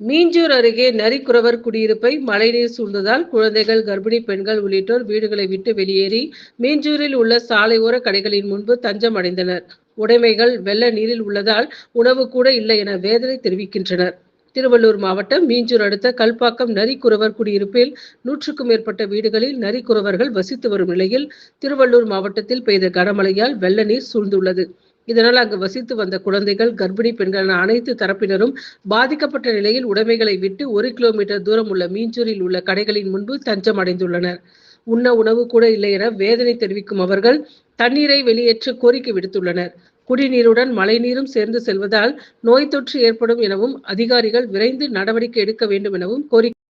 மீஞ்சூர் அருகே நரிக்குறவர் குடியிருப்பை மழைநீர் சூழ்ந்ததால் குழந்தைகள் கர்ப்பிணி பெண்கள் உள்ளிட்டோர் வீடுகளை விட்டு வெளியேறி மீஞ்சூரில் உள்ள சாலையோர கடைகளின் முன்பு தஞ்சம் அடைந்தனர். உடைமைகள் வெள்ள நீரில் உள்ளதால் உணவு கூட இல்லை என வேதனை தெரிவிக்கின்றனர். திருவள்ளூர் மாவட்டம் மீஞ்சூர் அடுத்த கல்பாக்கம் நரிக்குறவர் குடியிருப்பில் நூற்றுக்கும் மேற்பட்ட வீடுகளில் நரிக்குறவர்கள் வசித்து வரும் நிலையில் திருவள்ளூர் மாவட்டத்தில் பெய்த கனமழையால் வெள்ள நீர் சூழ்ந்துள்ளது. இதனால் அங்கு வசித்து வந்த குழந்தைகள் கர்ப்பிணி பெண்கள் அனைத்து தரப்பினரும் பாதிக்கப்பட்ட நிலையில் உடைமைகளை விட்டு ஒரு கிலோமீட்டர் தூரம் உள்ள மீஞ்சூரில் உள்ள கடைகளின் முன்பு தஞ்சம் அடைந்துள்ளனர். உண்ண உணவு கூட இல்லை என வேதனை தெரிவிக்கும் அவர்கள் தண்ணீரை வெளியேற்ற கோரிக்கை விடுத்துள்ளனர். குடிநீருடன் மழைநீரும் சேர்ந்து செல்வதால் நோய் தொற்று ஏற்படும் எனவும் அதிகாரிகள் விரைந்து நடவடிக்கை எடுக்க வேண்டும் எனவும் கோரிக்கை